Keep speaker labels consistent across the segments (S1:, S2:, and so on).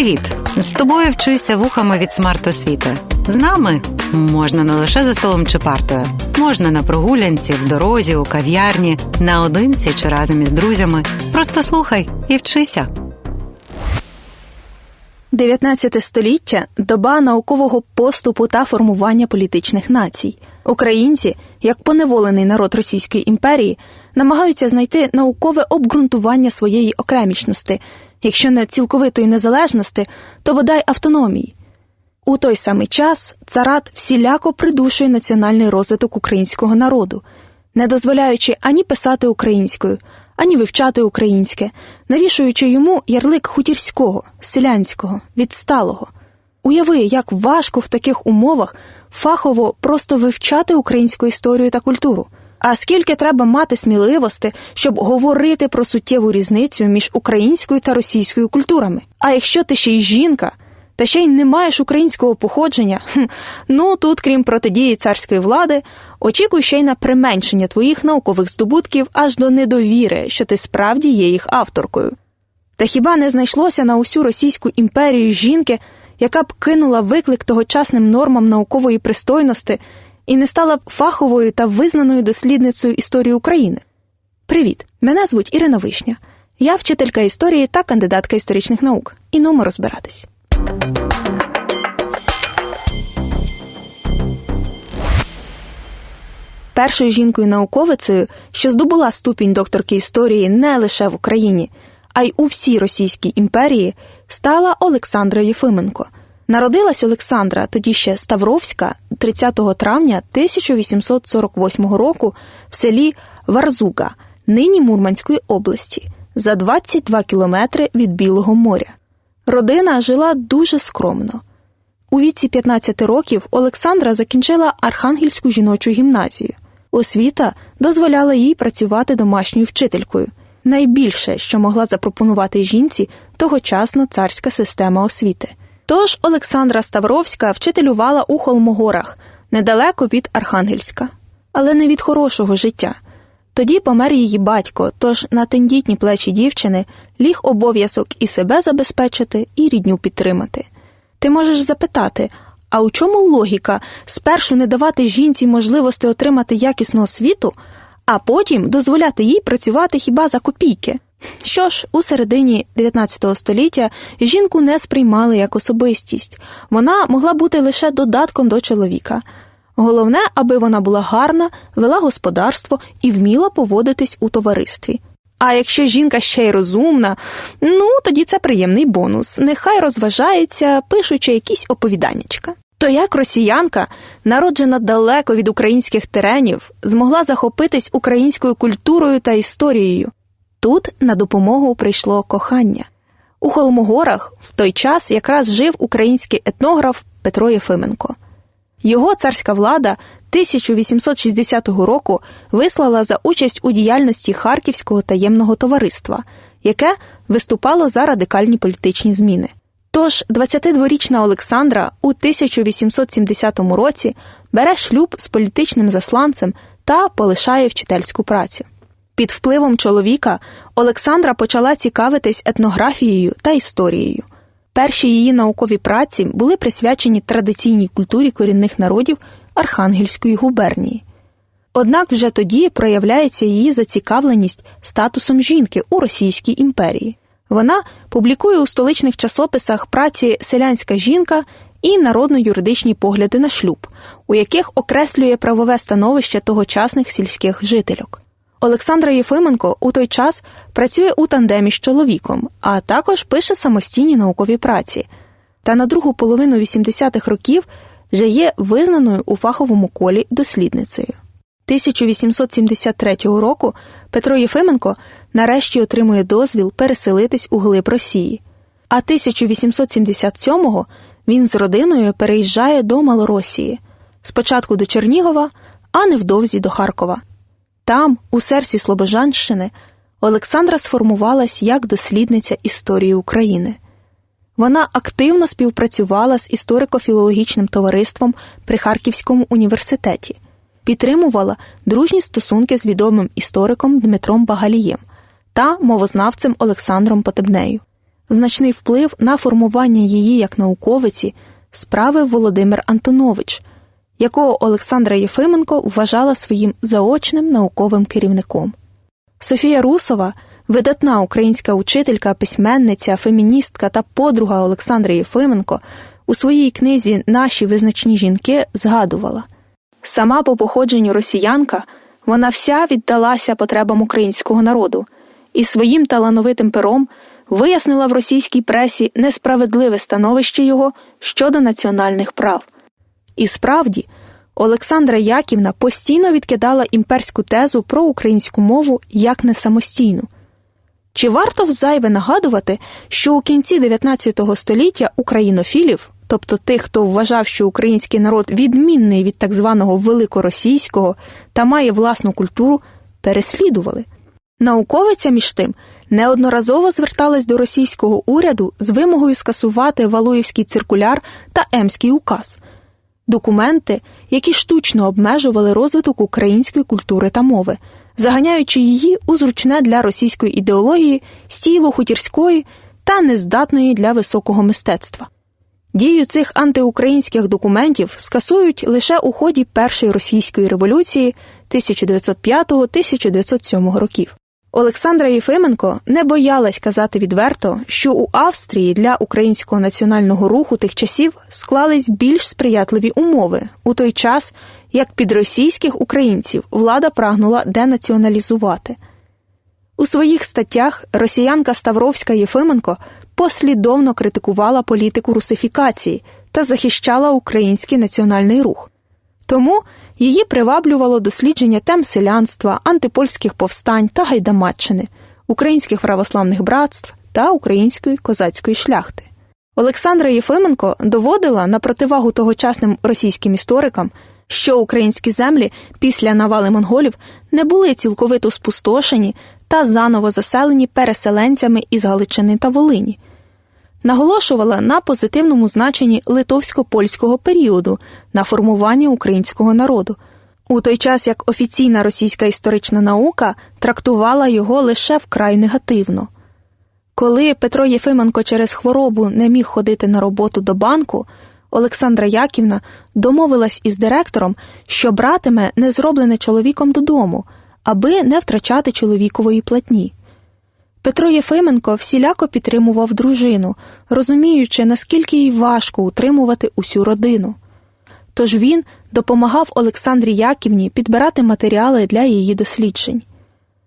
S1: Привіт! З тобою вчуся вухами від смарт-освіти. З нами можна не лише за столом чи партою, можна на прогулянці, в дорозі, у кав'ярні, наодинці чи разом із друзями. Просто слухай і вчися.
S2: 19 століття доба наукового поступу та формування політичних націй. Українці, як поневолений народ Російської імперії, намагаються знайти наукове обґрунтування своєї окремічності, якщо не цілковитої незалежності, то бодай автономії. У той самий час царат всіляко придушує національний розвиток українського народу, не дозволяючи ані писати українською, ані вивчати українське, навішуючи йому ярлик хутірського, селянського, відсталого. Уяви, як важко в таких умовах фахово просто вивчати українську історію та культуру. А скільки треба мати сміливості, щоб говорити про суттєву різницю між українською та російською культурами? А якщо ти ще й жінка, та ще й не маєш українського походження, хм, ну тут, крім протидії царської влади, очікуй ще й на применшення твоїх наукових здобутків аж до недовіри, що ти справді є їх авторкою. Та хіба не знайшлося на усю Російську імперію жінки, яка б кинула виклик тогочасним нормам наукової пристойності і не стала б фаховою та визнаною дослідницею історії України? Привіт! Мене звуть Ірина Вишня. Я вчителька історії та кандидатка історичних наук. І нумо розбиратись. Першою жінкою-науковицею, що здобула ступінь докторки історії не лише в Україні, а й у всій Російській імперії, стала Олександра Єфименко. Народилась Олександра, тоді ще Ставровська, 30 травня 1848 року в селі Варзуга, нині Мурманської області, за 22 кілометри від Білого моря. Родина жила дуже скромно. У віці 15 років Олександра закінчила Архангельську жіночу гімназію. Освіта дозволяла їй працювати домашньою вчителькою. Найбільше, що могла запропонувати жінці, тогочасна царська система освіти. Тож Олександра Ставровська вчителювала у Холмогорах, недалеко від Архангельська, але не від хорошого життя. Тоді помер її батько, тож на тендітні плечі дівчини ліг обов'язок і себе забезпечити, і рідню підтримати. Ти можеш запитати, а у чому логіка спершу не давати жінці можливості отримати якісну освіту, а потім дозволяти їй працювати хіба за копійки? Що ж, у середині 19 століття жінку не сприймали як особистість, вона могла бути лише додатком до чоловіка. Головне, аби вона була гарна, вела господарство і вміла поводитись у товаристві. А якщо жінка ще й розумна, ну тоді це приємний бонус. Нехай розважається, пишучи якісь оповіданнячка. То як росіянка, народжена далеко від українських теренів, змогла захопитись українською культурою та історією. Тут на допомогу прийшло кохання. У Холмогорах в той час якраз жив український етнограф Петро Єфименко. Його царська влада 1860 року вислала за участь у діяльності Харківського таємного товариства, яке виступало за радикальні політичні зміни. Тож 22-річна Олександра у 1870 році бере шлюб з політичним засланцем та полишає вчительську працю. Під впливом чоловіка Олександра почала цікавитись етнографією та історією. Перші її наукові праці були присвячені традиційній культурі корінних народів Архангельської губернії. Однак вже тоді проявляється її зацікавленість статусом жінки у Російській імперії. Вона публікує у столичних часописах праці Селянська жінка і народно-юридичні погляди на шлюб, у яких окреслює правове становище тогочасних сільських жительок. Олександра Єфименко у той час працює у тандемі з чоловіком, а також пише самостійні наукові праці. Та на другу половину 80-х років вже є визнаною у фаховому колі дослідницею. 1873 року Петро Єфименко нарешті отримує дозвіл переселитись у глиб Росії, а 1877-го він з родиною переїжджає до Малоросії, спочатку до Чернігова, а невдовзі до Харкова. Там, у серці Слобожанщини, Олександра сформувалась як дослідниця історії України. Вона активно співпрацювала з історико-філологічним товариством при Харківському університеті, підтримувала дружні стосунки з відомим істориком Дмитром Багалієм та мовознавцем Олександром Потебнею. Значний вплив на формування її як науковиці справив Володимир Антонович, якого Олександра Єфименко вважала своїм заочним науковим керівником. Софія Русова, видатна українська учителька, письменниця, феміністка та подруга Олександра Єфименко, у своїй книзі Наші визначні жінки згадувала сама по походженню росіянка, вона вся віддалася потребам українського народу і своїм талановитим пером вияснила в російській пресі несправедливе становище його щодо національних прав. І справді, Олександра Яківна постійно відкидала імперську тезу про українську мову як не самостійну. Чи варто взайве нагадувати, що у кінці 19 століття українофілів, тобто тих, хто вважав, що український народ відмінний від так званого великоросійського та має власну культуру, переслідували? Науковиця, між тим, неодноразово зверталась до російського уряду з вимогою скасувати Валуївський циркуляр та Емський указ документи, які штучно обмежували розвиток української культури та мови, заганяючи її у зручне для російської ідеології стіло хутірської та нездатної для високого мистецтва. Дію цих антиукраїнських документів скасують лише у ході Першої російської революції 1905-1907 років. Олександра Єфименко не боялась казати відверто, що у Австрії для українського національного руху тих часів склались більш сприятливі умови у той час, як під російських українців влада прагнула денаціоналізувати. У своїх статтях росіянка Ставровська Єфименко послідовно критикувала політику русифікації та захищала український національний рух. Тому її приваблювало дослідження тем селянства, антипольських повстань та гайдамаччини, українських православних братств та української козацької шляхти. Олександра Єфименко доводила на противагу тогочасним російським історикам, що українські землі після навали монголів не були цілковито спустошені та заново заселені переселенцями із Галичини та Волині наголошувала на позитивному значенні литовсько-польського періоду на формування українського народу, у той час як офіційна російська історична наука трактувала його лише вкрай негативно. Коли Петро Єфименко через хворобу не міг ходити на роботу до банку, Олександра Яківна домовилась із директором, що братиме не зроблене чоловіком додому, аби не втрачати чоловікової платні. Петро Єфименко всіляко підтримував дружину, розуміючи, наскільки їй важко утримувати усю родину. Тож він допомагав Олександрі Яківні підбирати матеріали для її досліджень.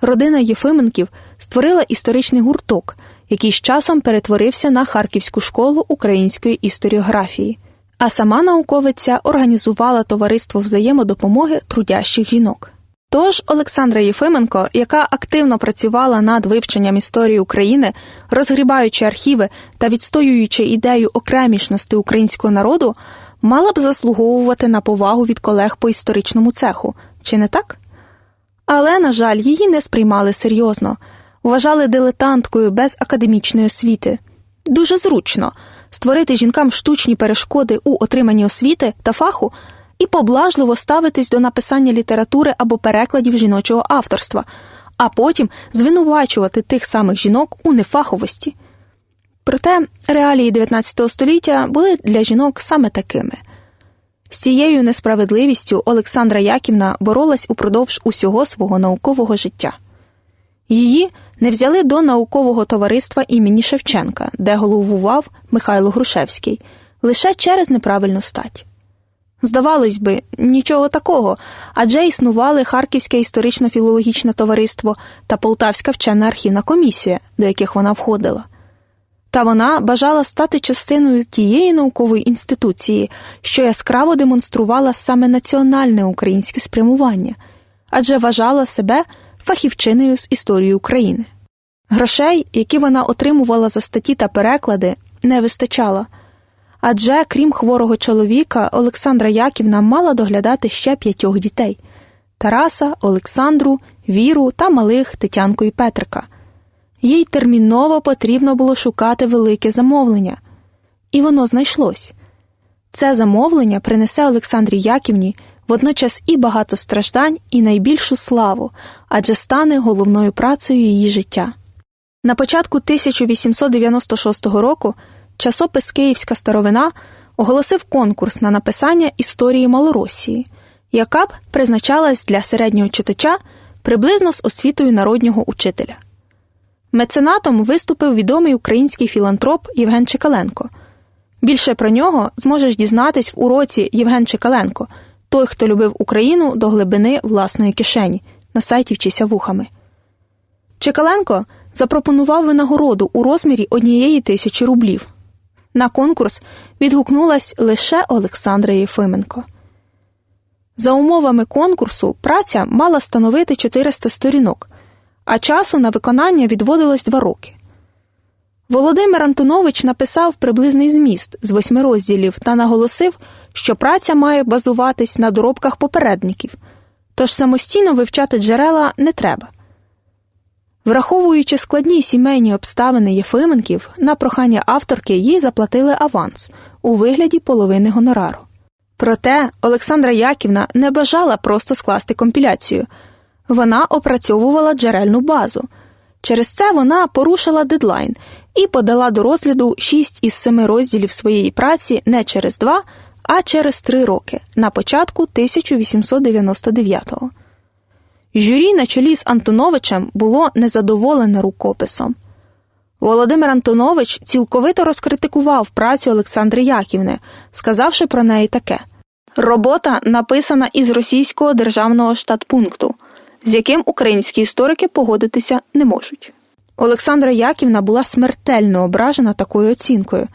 S2: Родина Єфименків створила історичний гурток, який з часом перетворився на Харківську школу української історіографії, а сама науковиця організувала товариство взаємодопомоги трудящих жінок. Тож Олександра Єфименко, яка активно працювала над вивченням історії України, розгрібаючи архіви та відстоюючи ідею окремішності українського народу, мала б заслуговувати на повагу від колег по історичному цеху, чи не так? Але, на жаль, її не сприймали серйозно, вважали дилетанткою без академічної освіти. Дуже зручно створити жінкам штучні перешкоди у отриманні освіти та фаху і поблажливо ставитись до написання літератури або перекладів жіночого авторства, а потім звинувачувати тих самих жінок у нефаховості. Проте реалії 19 століття були для жінок саме такими. З цією несправедливістю Олександра Яківна боролась упродовж усього свого наукового життя. Її не взяли до наукового товариства імені Шевченка, де головував Михайло Грушевський, лише через неправильну стать. Здавалось би, нічого такого, адже існували Харківське історично-філологічне товариство та Полтавська вчена архівна комісія, до яких вона входила. Та вона бажала стати частиною тієї наукової інституції, що яскраво демонструвала саме національне українське спрямування, адже вважала себе фахівчиною з історії України. Грошей, які вона отримувала за статті та переклади, не вистачало. Адже, крім хворого чоловіка, Олександра Яківна мала доглядати ще п'ятьох дітей Тараса, Олександру, Віру та малих Тетянку і Петрика. Їй терміново потрібно було шукати велике замовлення, і воно знайшлось. Це замовлення принесе Олександрі Яківні водночас і багато страждань, і найбільшу славу, адже стане головною працею її життя. На початку 1896 року часопис Київська старовина оголосив конкурс на написання історії Малоросії, яка б призначалась для середнього читача приблизно з освітою народнього учителя. Меценатом виступив відомий український філантроп Євген Чекаленко. Більше про нього зможеш дізнатись в уроці Євген Чекаленко, той, хто любив Україну до глибини власної кишені, на сайті Вчися вухами. Чекаленко запропонував винагороду у розмірі однієї тисячі рублів. На конкурс відгукнулась лише Олександра Єфименко. За умовами конкурсу праця мала становити 400 сторінок, а часу на виконання відводилось два роки. Володимир Антонович написав приблизний зміст з восьми розділів та наголосив, що праця має базуватись на доробках попередників, тож самостійно вивчати джерела не треба. Враховуючи складні сімейні обставини Єфименків, на прохання авторки їй заплатили аванс у вигляді половини гонорару. Проте Олександра Яківна не бажала просто скласти компіляцію. Вона опрацьовувала джерельну базу. Через це вона порушила дедлайн і подала до розгляду шість із семи розділів своєї праці не через два, а через три роки на початку 1899-го. Журі на чолі з Антоновичем було незадоволене рукописом. Володимир Антонович цілковито розкритикував працю Олександри Яківни, сказавши про неї таке: робота написана із російського державного штатпункту, з яким українські історики погодитися не можуть. Олександра Яківна була смертельно ображена такою оцінкою,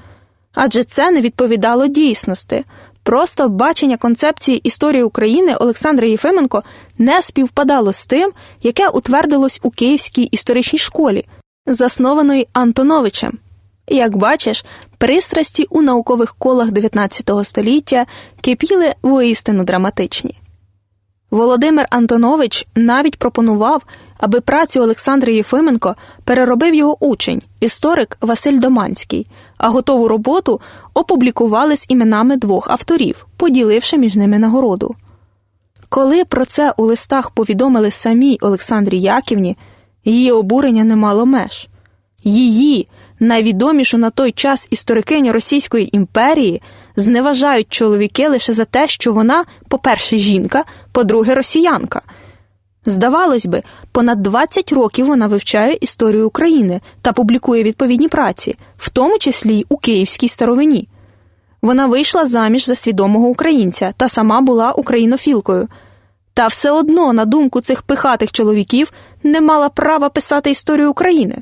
S2: адже це не відповідало дійсності. Просто бачення концепції історії України Олександра Єфименко не співпадало з тим, яке утвердилось у Київській історичній школі, заснованої Антоновичем. Як бачиш, пристрасті у наукових колах 19 століття кипіли воістину драматичні. Володимир Антонович навіть пропонував, аби працю Олександра Єфименко переробив його учень, історик Василь Доманський, а готову роботу опублікували з іменами двох авторів, поділивши між ними нагороду. Коли про це у листах повідомили самій Олександрі Яківні, її обурення не мало меж. Її, найвідомішу на той час історикиня Російської імперії, зневажають чоловіки лише за те, що вона, по-перше, жінка, по-друге, росіянка. Здавалось би, понад 20 років вона вивчає історію України та публікує відповідні праці, в тому числі й у Київській старовині. Вона вийшла заміж за свідомого українця та сама була українофілкою. Та все одно, на думку цих пихатих чоловіків, не мала права писати історію України.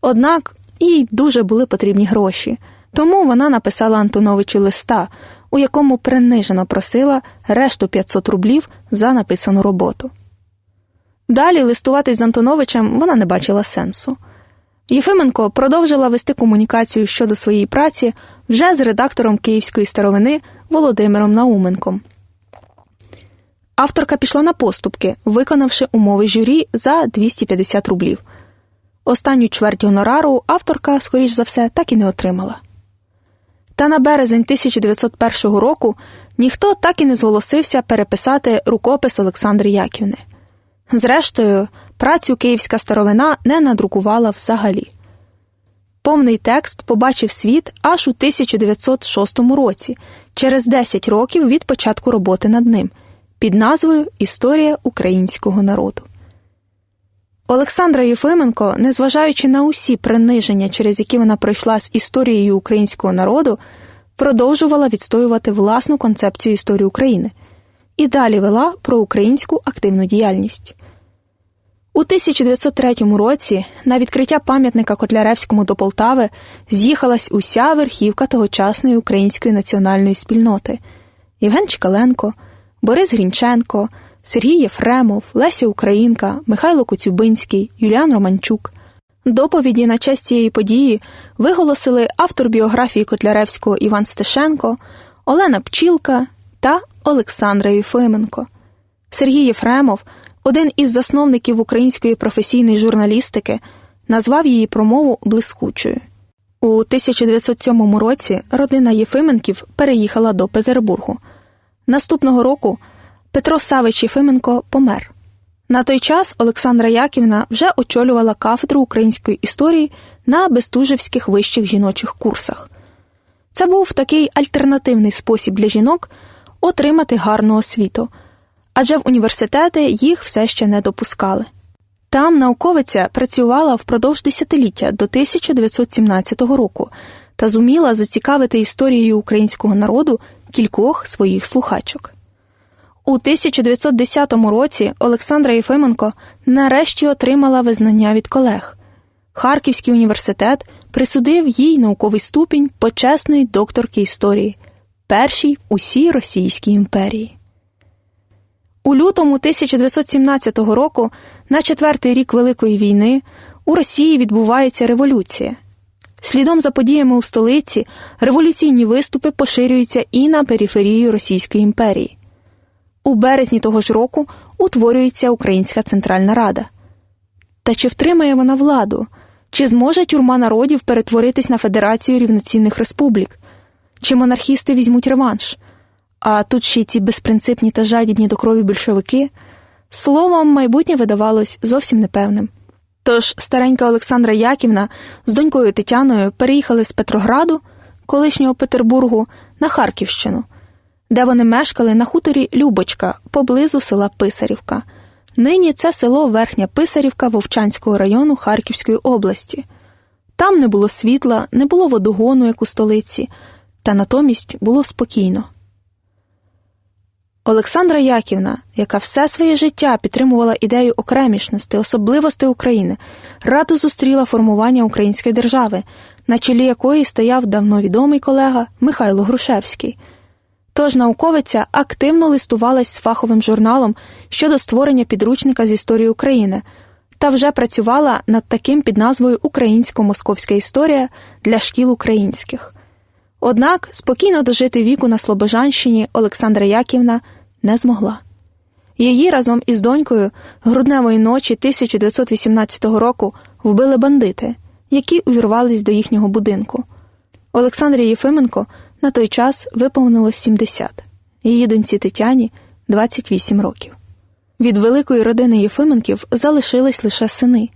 S2: Однак їй дуже були потрібні гроші, тому вона написала Антоновичу листа, у якому принижено просила решту 500 рублів за написану роботу. Далі листуватись з Антоновичем вона не бачила сенсу. Єфименко продовжила вести комунікацію щодо своєї праці вже з редактором Київської старовини Володимиром Науменком. Авторка пішла на поступки, виконавши умови журі за 250 рублів. Останню чверть гонорару авторка, скоріш за все, так і не отримала. Та на березень 1901 року ніхто так і не зголосився переписати рукопис Олександри Яківни. Зрештою, працю Київська старовина не надрукувала взагалі. Повний текст побачив світ аж у 1906 році, через 10 років від початку роботи над ним, під назвою Історія українського народу. Олександра Єфименко, незважаючи на усі приниження, через які вона пройшла з історією українського народу, продовжувала відстоювати власну концепцію історії України і далі вела про українську активну діяльність. У 1903 році на відкриття пам'ятника Котляревському до Полтави з'їхалась уся верхівка тогочасної української національної спільноти Євген Чкаленко, Борис Грінченко, Сергій Єфремов, Леся Українка, Михайло Коцюбинський, Юліан Романчук. Доповіді на честь цієї події виголосили автор біографії Котляревського Іван Стешенко, Олена Пчілка та Олександра Єфименко. Сергій Єфремов, один із засновників української професійної журналістики, назвав її промову блискучою. У 1907 році родина Єфименків переїхала до Петербургу. Наступного року Петро Савич Єфименко помер. На той час Олександра Яківна вже очолювала кафедру української історії на Бестужевських вищих жіночих курсах. Це був такий альтернативний спосіб для жінок отримати гарну освіту, адже в університети їх все ще не допускали. Там науковиця працювала впродовж десятиліття до 1917 року та зуміла зацікавити історією українського народу кількох своїх слухачок. У 1910 році Олександра Єфименко нарешті отримала визнання від колег. Харківський університет присудив їй науковий ступінь почесної докторки історії, першій усій Російській імперії. У лютому 1917 року, на четвертий рік Великої війни, у Росії відбувається революція. Слідом за подіями у столиці революційні виступи поширюються і на периферію Російської імперії. У березні того ж року утворюється Українська Центральна Рада. Та чи втримає вона владу? Чи зможе тюрма народів перетворитись на Федерацію рівноцінних республік? Чи монархісти візьмуть реванш? А тут ще й ці безпринципні та жадібні до крові більшовики. Словом, майбутнє видавалось зовсім непевним. Тож старенька Олександра Яківна з донькою Тетяною переїхали з Петрограду, колишнього Петербургу, на Харківщину, де вони мешкали на хуторі Любочка поблизу села Писарівка. Нині це село Верхня Писарівка Вовчанського району Харківської області. Там не було світла, не було водогону, як у столиці, та натомість було спокійно. Олександра Яківна, яка все своє життя підтримувала ідею окремішності, особливостей України, радо зустріла формування української держави, на чолі якої стояв давно відомий колега Михайло Грушевський. Тож науковиця активно листувалась з фаховим журналом щодо створення підручника з історії України та вже працювала над таким під назвою Українсько-московська історія для шкіл українських. Однак спокійно дожити віку на Слобожанщині Олександра Яківна не змогла. Її разом із донькою грудневої ночі 1918 року вбили бандити, які увірвались до їхнього будинку. Олександрі Єфименко на той час виповнилось 70, її доньці Тетяні 28 років. Від великої родини Єфименків залишились лише сини.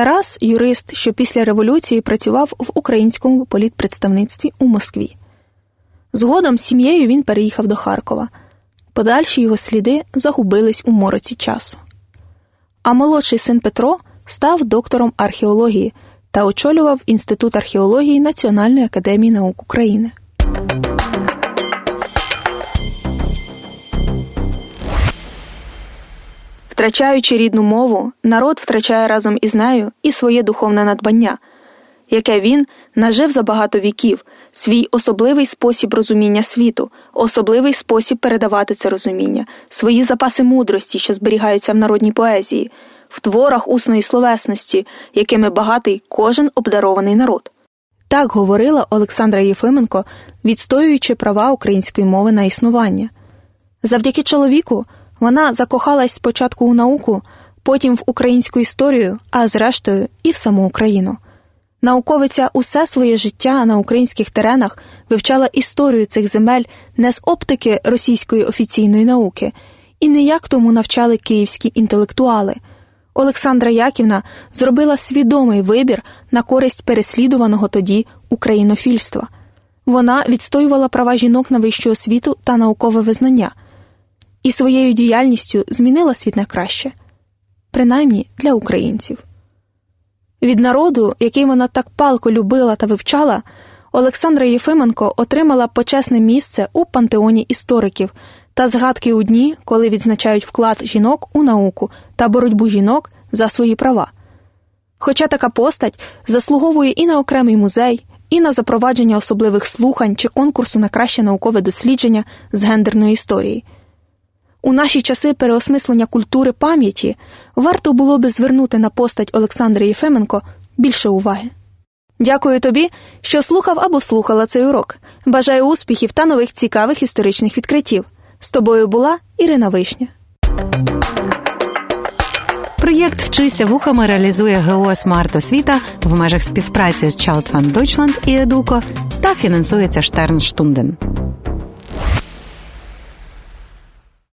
S2: Тарас юрист, що після революції працював в українському політпредставництві у Москві. Згодом з сім'єю він переїхав до Харкова. Подальші його сліди загубились у мороці часу. А молодший син Петро став доктором археології та очолював Інститут археології Національної академії наук України. Втрачаючи рідну мову, народ втрачає разом із нею і своє духовне надбання, яке він нажив за багато віків, свій особливий спосіб розуміння світу, особливий спосіб передавати це розуміння, свої запаси мудрості, що зберігаються в народній поезії, в творах усної словесності, якими багатий кожен обдарований народ. Так говорила Олександра Єфименко, відстоюючи права української мови на існування. Завдяки чоловіку вона закохалась спочатку у науку, потім в українську історію, а зрештою і в саму Україну. Науковиця усе своє життя на українських теренах вивчала історію цих земель не з оптики російської офіційної науки, і не як тому навчали київські інтелектуали. Олександра Яківна зробила свідомий вибір на користь переслідуваного тоді українофільства. Вона відстоювала права жінок на вищу освіту та наукове визнання і своєю діяльністю змінила світ на краще, принаймні для українців. Від народу, який вона так палко любила та вивчала, Олександра Єфименко отримала почесне місце у пантеоні істориків та згадки у дні, коли відзначають вклад жінок у науку та боротьбу жінок за свої права. Хоча така постать заслуговує і на окремий музей, і на запровадження особливих слухань чи конкурсу на краще наукове дослідження з гендерної історії. У наші часи переосмислення культури пам'яті варто було би звернути на постать Олександри Єфименко більше уваги. Дякую тобі, що слухав або слухала цей урок. Бажаю успіхів та нових цікавих історичних відкриттів. З тобою була Ірина Вишня.
S1: Проєкт Вчися вухами реалізує ГО «Смарт Освіта в межах співпраці з Child Fund Deutschland і Едуко та фінансується Штернштунден.